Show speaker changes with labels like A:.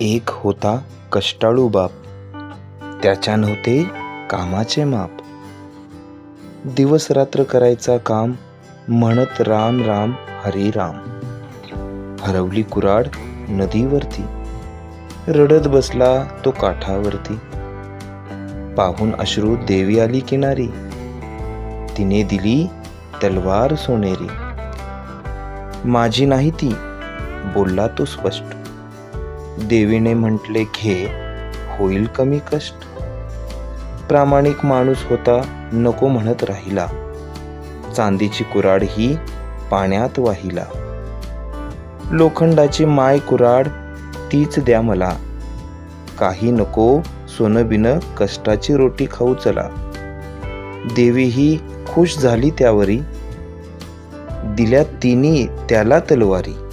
A: एक होता कष्टाळू बाप. त्याच्या नव्हते कामाचे माप. दिवस रात्र करायचा काम म्हणत राम राम हरी राम. हरवली कुराड नदीवरती. रडत बसला तो काठावरती. पाहून अश्रू देवी आली किनारी. तिने दिली तलवार सोनेरी. माझी नाही ती बोलला तो स्पष्ट. देवीने म्हटले घे. होईल कमी कष्ट. प्रामाणिक माणूस होता नको म्हणत राहिला. चांदीची कुराड ही पाण्यात वाहिला. लोखंडाची माय कुराड तीच द्या मला. काही नको सोनं बिन कष्टाची रोटी खाऊ चला. देवी ही खुश झाली त्यावरी. दिल्या तिने त्याला तलवारी.